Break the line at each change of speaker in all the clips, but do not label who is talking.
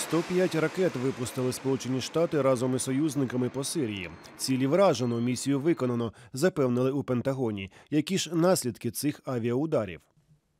105 ракет випустили Сполучені Штати разом із союзниками по Сирії. Цілі вражено, місію виконано, запевнили у Пентагоні. Які ж наслідки цих авіаударів?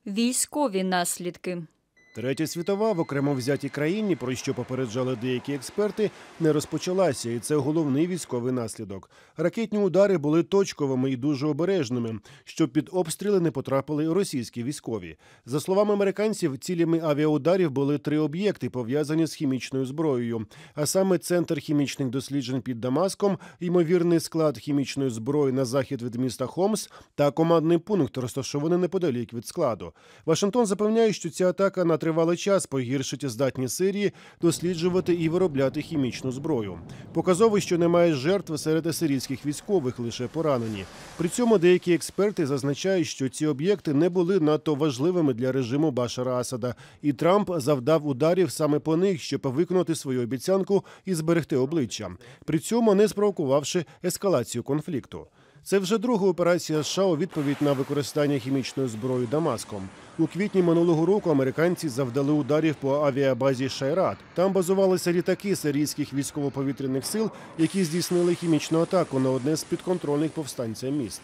Військові наслідки.
Третя світова в окремо взятій країні, про що попереджали деякі експерти, не розпочалася, і це головний військовий наслідок. Ракетні удари були точковими і дуже обережними, щоб під обстріли не потрапили російські військові. За словами американців, цілями авіаударів були три об'єкти, пов'язані з хімічною зброєю. А саме центр хімічних досліджень під Дамаском, ймовірний склад хімічної зброї на захід від міста Хомс та командний пункт, розташований неподалік від складу. Вашингтон запевняє, що ця атака на тривалий час погіршить здатність Сирії досліджувати і виробляти хімічну зброю. Показово, що немає жертв серед сирійських військових, лише поранені. При цьому деякі експерти зазначають, що ці об'єкти не були надто важливими для режиму Башара Асада, і Трамп завдав ударів саме по них, щоб виконати свою обіцянку і зберегти обличчя, при цьому не спровокувавши ескалацію конфлікту. Це вже друга операція США у відповідь на використання хімічної зброї Дамаском. У квітні минулого року американці завдали ударів по авіабазі Шайрат. Там базувалися літаки сирійських військово-повітряних сил, які здійснили хімічну атаку на одне з підконтрольних повстанцям міст.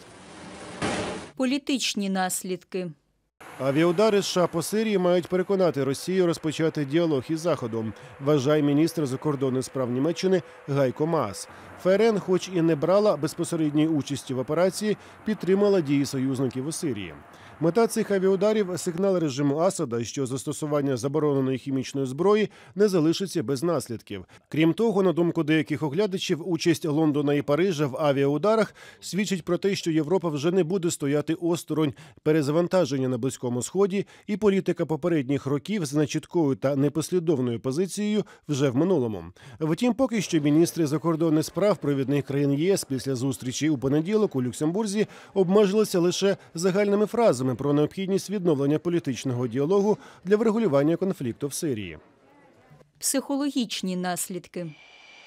Політичні наслідки.
Авіаудари США по Сирії мають переконати Росію розпочати діалог із Заходом, вважає міністр закордонних справ Німеччини Гайко Маас. ФРН, хоч і не брала безпосередньої участі в операції, підтримала дії союзників у Сирії. Мета цих авіаударів сигнал режиму Асада, що застосування забороненої хімічної зброї не залишиться без наслідків. Крім того, на думку деяких оглядачів, участь Лондона і Парижа в авіаударах свідчить про те, що Європа вже не буде стояти осторонь перезавантаження на близькому сході, і політика попередніх років з нечіткою та непослідовною позицією вже в минулому. Втім, поки що міністри закордонних справ провідних країн ЄС після зустрічі у понеділок у Люксембурзі обмежилися лише загальними фразами про необхідність відновлення політичного діалогу для врегулювання конфлікту в Сирії.
Психологічні наслідки.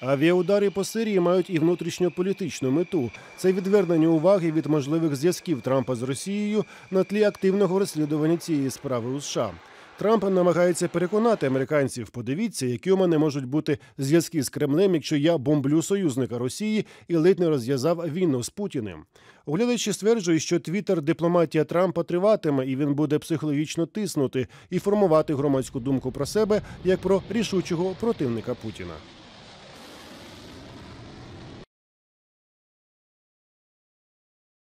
Авіаудари по Сирії мають і внутрішньополітичну мету. Це відвернення уваги від можливих зв'язків Трампа з Росією на тлі активного розслідування цієї справи у США. Трамп намагається переконати американців. Подивіться, які у мене можуть бути зв'язки з Кремлем, якщо я бомблю союзника Росії і ледь не розв'язав війну з Путіним. Оглядачі стверджують, що твіттер дипломатія Трампа триватиме, і він буде психологічно тиснути і формувати громадську думку про себе як про рішучого противника Путіна.